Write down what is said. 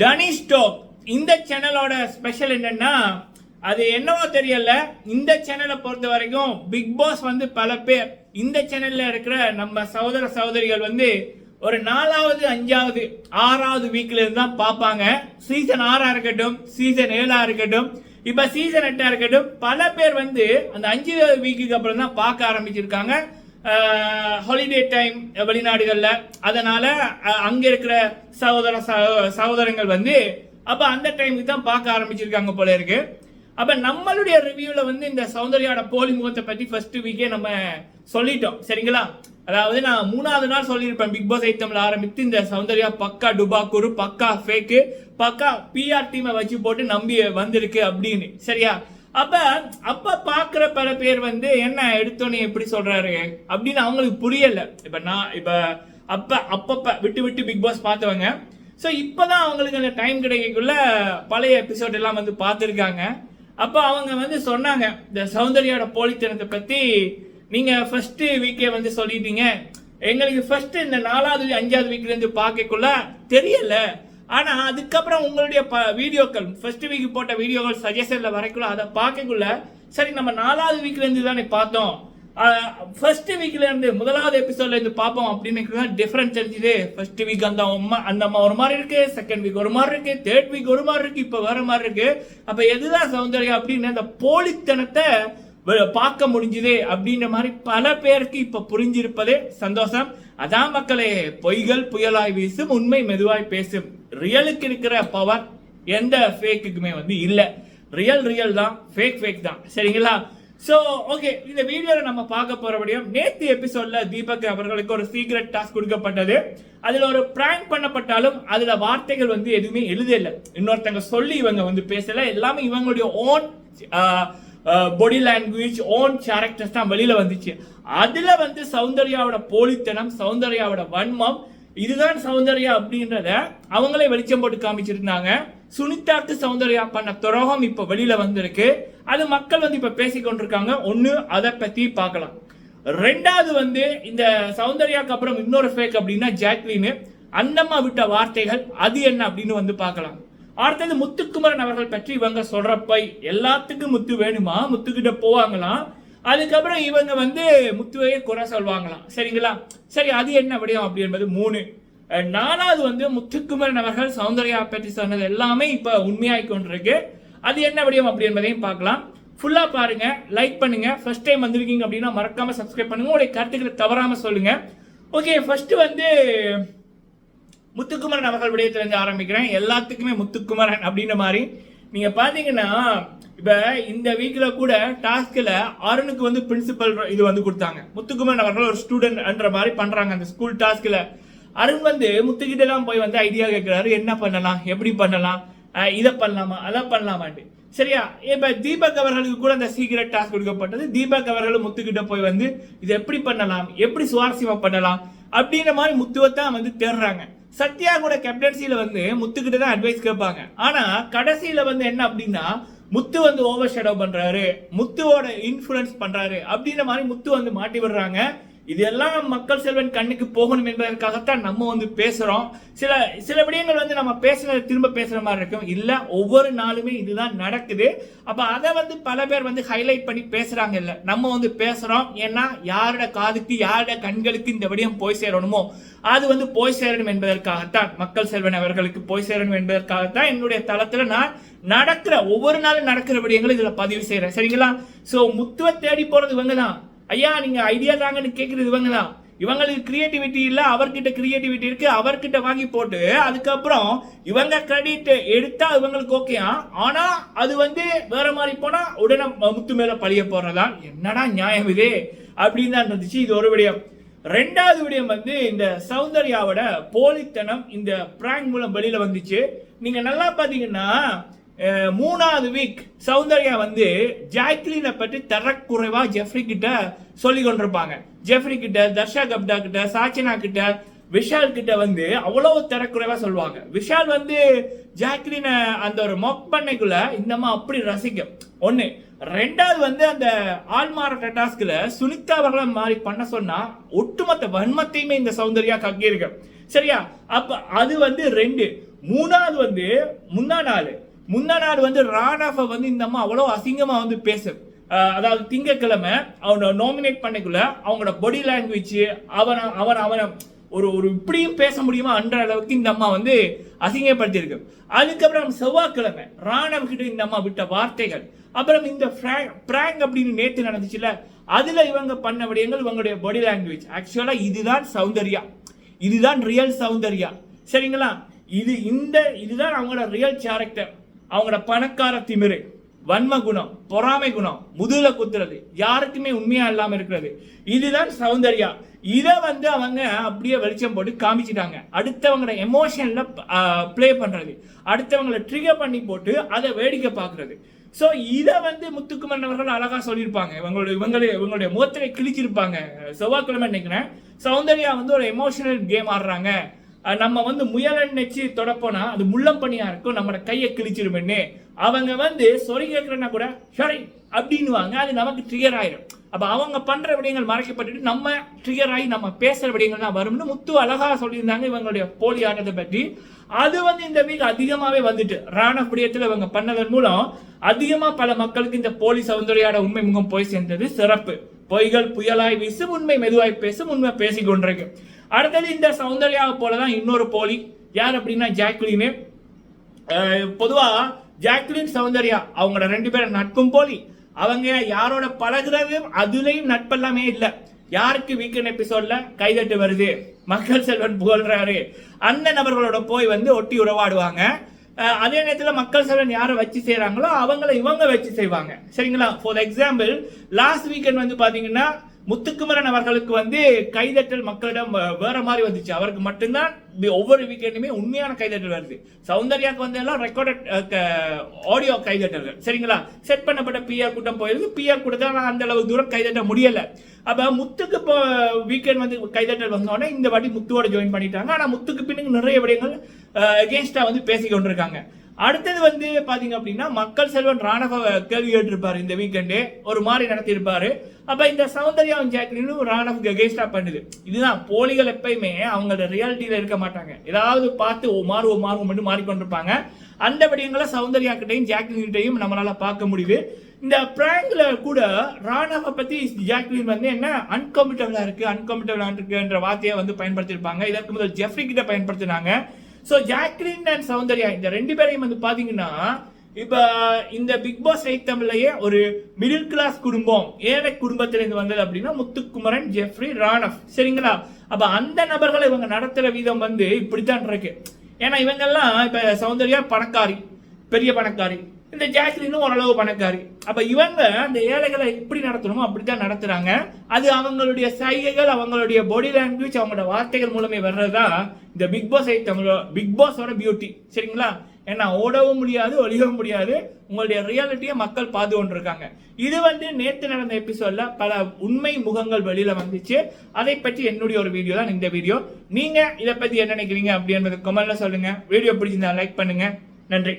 டனி stroke இந்த சேனலோட special என்னன்னா அது என்னவோ தெரியல. இந்த சேனலை பொறுத்த வரைக்கும் பிக் பாஸ் வந்து பல பேர். இந்த சேனல்ல இருக்கிற நம்ம சகோதர சகோதரிகள் வந்து ஒரு நாலாவது அஞ்சாவது ஆறாவது வீக்ல இருந்து தான் பார்ப்பாங்க. சீசன் ஆறா இருக்கட்டும் சீசன் ஏழா இருக்கட்டும் இப்ப சீசன் எட்டா இருக்கட்டும் பல பேர் வந்து அந்த அஞ்சு வீக்குக்கு அப்புறம் தான் பார்க்க ஆரம்பிச்சிருக்காங்க. ஹாலிடே டைம் வெளிநாடுகளில். அதனால் அங்கே இருக்கிற சகோதர சகோதரங்கள் வந்து அப்போ அந்த டைமுக்கு தான் பார்க்க ஆரம்பிச்சிருக்காங்க போல இருக்கு. அப்போ நம்மளுடைய ரிவ்யூவில் வந்து இந்த சௌந்தர்யாவோட போலி முகத்தை பற்றி ஃபர்ஸ்ட் வீக்கே நம்ம சொல்லிட்டோம். சரிங்களா? அதாவது நான் மூணாவது நாள் சொல்லியிருப்பேன். பிக் பாஸ் ஐட்டம்ல ஆரம்பித்து இந்த சௌந்தர்யா பக்கா டுபாக்கூரு பக்கா ஃபேக்கு பக்கா பிஆர் டீமை வச்சு போட்டு நம்பி வந்திருக்கு அப்படின்னு. சரியா? அப்ப அப்ப பாக்குற பல பேர் வந்து என்ன எடுத்தோன்னே எப்படி சொல்றாரு அப்படின்னு அவங்களுக்கு புரியல. இப்ப நான் இப்ப அப்ப அப்பப்ப விட்டு விட்டு பிக் பாஸ் பார்த்தவங்க. ஸோ இப்போதான் அவங்களுக்கு அந்த டைம் கிடைக்கக்குள்ள பழைய எபிசோட் எல்லாம் வந்து பார்த்துருக்காங்க. அப்போ அவங்க வந்து சொன்னாங்க இந்த சௌந்தர்யோட போலித்தனத்தை பற்றி நீங்கள் ஃபஸ்ட்டு வீக்கே வந்து சொல்லிட்டீங்க. எங்களுக்கு ஃபஸ்ட்டு இந்த நாலாவது அஞ்சாவது வீக்லேருந்து பார்க்கக்குள்ள தெரியலை. ஆனால் அதுக்கப்புறம் உங்களுடைய ப வீடியோக்கள் ஃபர்ஸ்ட் வீக் போட்ட வீடியோக்கள் சஜஷனில் வரைக்குள்ள அதை பார்க்கக்குள்ள சரி நம்ம நாலாவது வீக்லேருந்து தானே பார்த்தோம். ஃபர்ஸ்ட் வீக்லேருந்து முதலாவது எபிசோட்லேருந்து பார்ப்போம் அப்படின்னு டிஃப்ரெண்ட் தெரிஞ்சுது. ஃபர்ஸ்ட் வீக் அந்த அம்மா அந்த அம்மா ஒரு மாதிரி இருக்கு செகண்ட் வீக் ஒரு மாதிரி இருக்கு தேர்ட் வீக் ஒரு மாதிரி இருக்கு இப்போ வேற மாதிரி இருக்கு. அப்போ எதுதான் சௌந்தர்யா அப்படின்னு அந்த போலித்தனத்தை பார்க்க முடிஞ்சுதே அப்படின்ற மாதிரி பல பேருக்கு இப்போ புரிஞ்சிருப்பதே சந்தோஷம். அதான் மக்களே பொய்கள் புயலாய் வீசும் உண்மை மெதுவாய் பேசும். ரியலுக்கு இருக்கிற பவர் எந்த ஃபேக்குக்குமே வந்து இல்லை. ரியல் ரியல் தான் ஃபேக் ஃபேக் தான். சரிங்களா? ஸோ ஓகே இந்த வீடியோவில் நம்ம பார்க்க போகிறபடியும் நேத்து எபிசோட்ல தீபக் அவர்களுக்கு ஒரு சீக்ரெட் டாஸ்க் கொடுக்கப்பட்டது. அதில் ஒரு பிராங்க் பண்ணப்பட்டாலும் அதில் வார்த்தைகள் வந்து எதுவுமே எழுதலை. இன்னொருத்தங்க சொல்லி இவங்க வந்து பேசலை. எல்லாமே இவங்களுடைய own body language own characters தான் வெளியில் வந்துச்சு. அதில் வந்து சௌந்தர்யாவோட போலித்தனம் சௌந்தர்யாவோட வன்மம் இதுதான் சௌந்தர்யா அப்படின்றத அவங்களே வெளிச்சம் போட்டு காமிச்சிருந்தாங்க. சுனிதாக்கு சௌந்தர்யா பண்ண துரோகம் இப்போ வெளியில் வந்திருக்கு. அது மக்கள் வந்து இப்போ பேசிக்கொண்டிருக்காங்க ஒன்று அதை பற்றி பார்க்கலாம். ரெண்டாவது வந்து இந்த சௌந்தர்யாக்கு அப்புறம் இன்னொரு ஃபேக் அப்படின்னா ஜாக்லின் அந்தம்மா விட்ட வார்த்தைகள் அது என்ன அப்படின்னு வந்து பார்க்கலாம். அடுத்தது முத்துக்குமரன் அவர்கள் பற்றி இவங்க சொல்றப்ப எல்லாத்துக்கும் முத்து வேணுமா? முத்துக்கிட்ட போவாங்களாம். அதுக்கப்புறம் இவங்க வந்து முத்துவையே குறை சொல்வாங்களாம். சரிங்களா? சரி அது என்ன விடயம் அப்படி என்பது மூணு. நாலாவது வந்து முத்துக்குமரன் அவர்கள் சௌந்தர்யா பற்றி சொன்னது எல்லாமே இப்ப உண்மையாய் கொண்டிருக்கு. அது என்ன விடயம் அப்படி என்பதையும் பார்க்கலாம். ஃபுல்லாக பாருங்க லைக் பண்ணுங்க. ஃபர்ஸ்ட் டைம் வந்திருக்கீங்க அப்படின்னா மறக்காம சப்ஸ்கிரைப் பண்ணுங்க. உங்களுடைய கருத்துக்களை தவறாம சொல்லுங்க. ஓகே ஃபர்ஸ்ட் வந்து முத்துக்குமரன் அவர்கள் விடயத்திலிருந்து ஆரம்பிக்கிறேன். எல்லாத்துக்குமே முத்துக்குமரன் அப்படின்ற மாதிரி. நீங்கள் பார்த்தீங்கன்னா இப்போ இந்த வீக்கில் கூட டாஸ்கில் அருணுக்கு வந்து பிரின்சிபல் இது வந்து கொடுத்தாங்க. முத்துக்குமரன் அவர்கள் ஒரு ஸ்டூடெண்ட்ன்ற மாதிரி பண்ணுறாங்க அந்த ஸ்கூல் டாஸ்கில் அருண் வந்து முத்துக்கிட்டலாம் போய் வந்து ஐடியா கேட்குறாரு என்ன பண்ணலாம்? எப்படி பண்ணலாம்? இதை பண்ணலாமா? அதை பண்ணலாமான்ட்டு. சரியா? இப்போ தீபக் அவர்களுக்கு கூட அந்த சீக்கிரட் டாஸ்க் கொடுக்கப்பட்டது. தீபக் அவர்களும் முத்துக்கிட்ட போய் வந்து இது எப்படி பண்ணலாம்? எப்படி சுவாரஸ்யமாக பண்ணலாம்? அப்படின்ற மாதிரி முத்துவத்தான் வந்து தேடுறாங்க. சத்யா கூட வந்து முத்துக்கிட்ட தான் அட்வைஸ் கேட்பாங்க. ஆனால் கடைசியில் வந்து என்ன அப்படின்னா முத்து வந்து ஓவர் ஷேடோ பண்ணுறாரு முத்துவோட இன்ஃப்ளூயன்ஸ் பண்ணுறாரு அப்படின்ற மாதிரி முத்து வந்து மாட்டி விடுறாங்க. இதெல்லாம் மக்கள் செல்வன் கண்ணுக்கு போகணும் என்பதற்காகத்தான் நம்ம வந்து பேசுகிறோம் சில சில விடயங்கள் வந்து நம்ம பேசுனதை திரும்ப பேசுகிற மாதிரி இருக்கும். இல்லை ஒவ்வொரு நாளுமே இதுதான் நடக்குது. அப்போ அதை வந்து பல பேர் வந்து ஹைலைட் பண்ணி பேசுகிறாங்க இல்லை. நம்ம வந்து பேசுகிறோம் ஏன்னா யாரோட காதுக்கு யாரோட கண்களுக்கு இந்த விடயம் போய் சேரணுமோ அது வந்து போய் சேரணும் என்பதற்காகத்தான் மக்கள் செல்வன் அவர்களுக்கு போய் சேரணும் என்பதற்காகத்தான் என்னுடைய தளத்தில் நான் நடக்கிற ஒவ்வொரு நாளும் நடக்கிற விடயங்களை இதில் பதிவு செய்கிறேன் சரிங்களா? ஸோ முத்துவ தேடி போகிறது இவங்க தான் ஐயா நீங்கள் ஐடியா தாங்கன்னு கேட்குறது இவங்க தான் இவங்களுக்கு கிரியேட்டிவிட்டி இல்லை அவர்கிட்ட கிரியேட்டிவிட்டி இருக்கு அவர்கிட்ட வாங்கி போட்டு அதுக்கப்புறம் இவங்க கிரெடிட் எடுத்தா இவங்களுக்கு ஓகே ஆனா அது வந்து வேற மாதிரி போனா உடனே முத்து மேல பழிய போடுறதா? என்னடா நியாயம் இது? அப்படின்னு தான் இருந்துச்சு. இது ஒரு விடயம். ரெண்டாவது விடயம் வந்து இந்த சௌந்தர்யாவோட போலித்தனம் இந்த பிராங்க் மூலம் வெளியில வந்துச்சு. நீங்க நல்லா பாத்தீங்கன்னா மூணாவது வீக் சௌந்தர்யா வந்து ஜாக்லினை பற்றி தரக்குறைவாக ஜெஃப்ரி கிட்ட சொல்லி கொண்டிருப்பாங்க. ஜெஃப்ரி கிட்ட தர்ஷா கப்டா கிட்ட சாச்சினா கிட்ட விஷால் கிட்ட வந்து அவ்வளவு தரக்குறைவாக சொல்லுவாங்க. விஷால் வந்து ஜாக்லினை அந்த ஒரு மொக் பண்ணைக்குள்ள இந்தமா அப்படி ரசிக்கும். ஒன்று ரெண்டாவது வந்து அந்த ஆள்மாறாட்ட டாஸ்கில் சுனிதா அவர்களை மாதிரி பண்ண சொன்னால் ஒட்டுமொத்த வன்மத்தையுமே இந்த சௌந்தர்யா கக்கியிருக்கு சரியா? அப்போ அது வந்து ரெண்டு. மூணாவது வந்து முந்தா நாள் முந்தா நாள் வந்து ராணாஃபை வந்து இந்த அம்மா அவ்வளோ அசிங்கமாக வந்து பேசு. அதாவது திங்கக்கிழமை அவனை நாமினேட் பண்ணிக்குள்ள அவங்களோட பாடி லாங்குவேஜ் அவனை அவன் அவனை ஒரு ஒரு இப்படியும் பேச முடியுமா அன்ற அளவுக்கு இந்த அம்மா வந்து அசிங்கப்படுத்தியிருக்கு. அதுக்கப்புறம் செவ்வாய்க்கிழமை ராணவ் கிட்ட இந்த அம்மா விட்ட வார்த்தைகள். அப்புறம் இந்த பிராங்க் அப்படின்னு நேற்று நடந்துச்சுல அதுல இவங்க பண்ண விடயங்கள் இவங்களுடைய பாடி லாங்குவேஜ் ஆக்சுவலா இதுதான் சௌந்தர்யா. இதுதான் ரியல் சௌந்தர்யா. சரிங்களா? இது இந்த இதுதான் அவங்களோட ரியல் கேரக்டர் அவங்களோட பணக்கார திமிரு வன்ம குணம் பொறாமை குணம் முதுகில் குத்துறது யாருக்குமே உண்மையா இல்லாம இருக்கிறது. இதுதான் சௌந்தர்யா. இதை வந்து அவங்க அப்படியே வெளிச்சம் போட்டு காமிச்சிட்டாங்க. அடுத்தவங்களோட எமோஷன்ல ப்ளே பண்றது. அடுத்தவங்களை ட்ரிகர் பண்ணி போட்டு அதை வேடிக்கை பார்க்கறது. ஸோ இதை வந்து முத்துக்குமரன் அவர்கள் அழகா சொல்லியிருப்பாங்க. இவங்களுடைய இவங்களுடைய இவங்களுடைய முகத்திலே கிழிச்சிருப்பாங்க. செவ்வாய்க்கிழமை நினைக்கிறேன் சௌந்தர்யா வந்து ஒரு எமோஷனல் கேம் ஆடுறாங்க. நம்ம வந்து முயலன் நெச்சு தொடப்போனா அது முள்ளம்பனியாக இருக்கும் நம்மளோட கையை கிழிச்சிருமென்னு. அவங்க வந்து சொறி கேட்கறனா கூட சரி அப்படின்னுவாங்க. அது நமக்கு ட்ரிகர் ஆயிடும் அப்போ அவங்க பண்ணுற விடயங்கள் மறைக்கப்பட்டுட்டு நம்ம ட்ரிகர் ஆகி நம்ம பேசுகிற விடயங்கள்லாம் வரும்னு முத்து அழகாக சொல்லியிருந்தாங்க இவங்களுடைய போலி ஆட்டத்தை பற்றி. அது வந்து இந்த வீக் அதிகமாகவே வந்துட்டு ராண விடயத்தில் இவங்க பண்ணதன் மூலம் அதிகமாக பல மக்களுக்கு இந்த போலி சௌந்தர்யாட உண்மை முகம் போய் சேர்ந்தது. சிறப்பு. பொய்கள் புயலாய் வீசும் உண்மை மெதுவாய் பேசும் உண்மை பேசிக்கொண்டிருக்கு அடுத்தது இந்த சௌந்தர்யாவை போலதான் இன்னொரு போலி. யார் அப்படின்னா ஜாக்லின்னு பொதுவாக பொதுவா ஜாக்லின் சௌந்தர்யா அவங்களோட ரெண்டு பேரும் நட்பும் போலி. அவங்க யாரோட பழகுறதும் அதுலயும் நட்பெல்லாமே இல்லை. யாருக்கு வீக்கெண்ட் எபிசோட்ல கைதட்டு வருது? மக்கள் செல்வன் புகழ்றாரு. அந்த நபர்களோட போய் வந்து ஒட்டி உறவாடுவாங்க. அதே நேரத்தில் மக்கள் செல்வன் யாரை வச்சு செய்கிறாங்களோ அவங்கள இவங்க வச்சு செய்வாங்க. சரிங்களா? ஃபார் எக்ஸாம்பிள் லாஸ்ட் வீக்கெண்ட் வந்து பார்த்தீங்கன்னா முத்துக்குமரன் அவர்களுக்கு வந்து கைதட்டல் மக்களிடம் வேற மாதிரி வந்துச்சு. அவருக்கு மட்டும்தான் ஒவ்வொரு வீக்கெண்டுமே உண்மையான கைதட்டல் வருது. சௌந்தர்யாக்கு வந்து எல்லாம் ரெக்கார்டட் ஆடியோ கைதட்டல்கள். சரிங்களா? செட் பண்ணப்பட்ட பிஆர் கூட்டம் போயிருக்கு பிஆர் கூட்டத்தில் அந்த அளவு தூரம் கைதட்ட முடியல. அப்ப முத்துக்கு இப்போ வீக்கெண்ட் வந்து கைதட்டல் வந்தோடனே இந்த வாட்டி முத்துவோட ஜாயின் பண்ணிட்டாங்க. ஆனா முத்துக்கு பின்னுக்கு நிறைய விடயங்கள் எகேன்ஸ்டா வந்து பேசி கொண்டிருக்காங்க அடுத்தது வந்து பாத்தீங்க அப்படின்னா மக்கள் செல்வன் ராணவ கேள்வி கேட்டிருப்பாரு இந்த வீக்கெண்டு ஒரு மாதிரி நடத்தியிருப்பாரு. அப்ப இந்த சௌந்தர்யாவும் ஜாக்லினும் ராணவுக்கு அகேன்ஸ்டா பண்ணுது. இதுதான் போலிகள் எப்பயுமே அவங்களோட ரியாலிட்டியில இருக்க மாட்டாங்க. ஏதாவது பார்த்து ஓ மாறுவோம் மாறுவோம் மட்டும் மாறிக்கொண்டிருப்பாங்க. அந்த விடயங்களை சௌந்தர்யா கிட்டையும் ஜாக்லின் கிட்டையும் நம்மளால பார்க்க முடியுது. இந்த பிராங்கில் கூட ராணவ பத்தி ஜாக்லின் வந்து என்ன அன்கம்ஃபர்டபுளாக இருக்கு அன்கம்ஃபர்டபுளாக இருக்குன்ற வார்த்தையை வந்து பயன்படுத்தியிருப்பாங்க. இதற்கு முதல் ஜெஃப்ரி கிட்ட பயன்படுத்தினாங்க. ஸோ ஜாக்லின் அண்ட் சௌந்தர்யா இந்த ரெண்டு பேரையும் வந்து பார்த்தீங்கன்னா இப்போ இந்த பிக் பாஸ் எயிட் ஒரு மிடில் கிளாஸ் குடும்பம் ஏழை குடும்பத்திலிருந்து வந்தது அப்படின்னா முத்துக்குமரன் ஜெஃப்ரி ராணஃப் சரிங்களா? அப்போ அந்த நபர்களை இவங்க நடத்துகிற விதம் வந்து இப்படித்தான் இருக்கு. ஏன்னா இவங்கெல்லாம் இப்போ சௌந்தர்யா பணக்காரி பெரிய பணக்காரி. இந்த ஜாக்லினும் ஓரளவு பணக்காரி. அப்போ இவங்க அந்த ஏழைகளை எப்படி நடத்தணுமோ அப்படித்தான் நடத்துகிறாங்க அது அவங்களுடைய சைகைகள் அவங்களுடைய பாடி லாங்குவேஜ் அவங்களோட வார்த்தைகள் மூலமே வர்றது தான் இந்த பிக் பாஸ் ஐ பிக் பாஸோட பியூட்டி சரிங்களா? ஏன்னா ஓடவும் முடியாது ஒழியவும் முடியாது. உங்களுடைய ரியாலிட்டியை மக்கள் பார்த்து கொண்டிருக்காங்க இது வந்து நேற்று நடந்த எபிசோட்ல பல உண்மை முகங்கள் வெளியில வந்துச்சு. அதை பற்றி என்னுடைய ஒரு வீடியோ தான் இந்த வீடியோ நீங்க இதை பத்தி என்ன நினைக்கிறீங்க அப்படின்றது கமெண்ட்ல சொல்லுங்க. வீடியோ பிடிச்சிருந்தா லைக் பண்ணுங்க. நன்றி.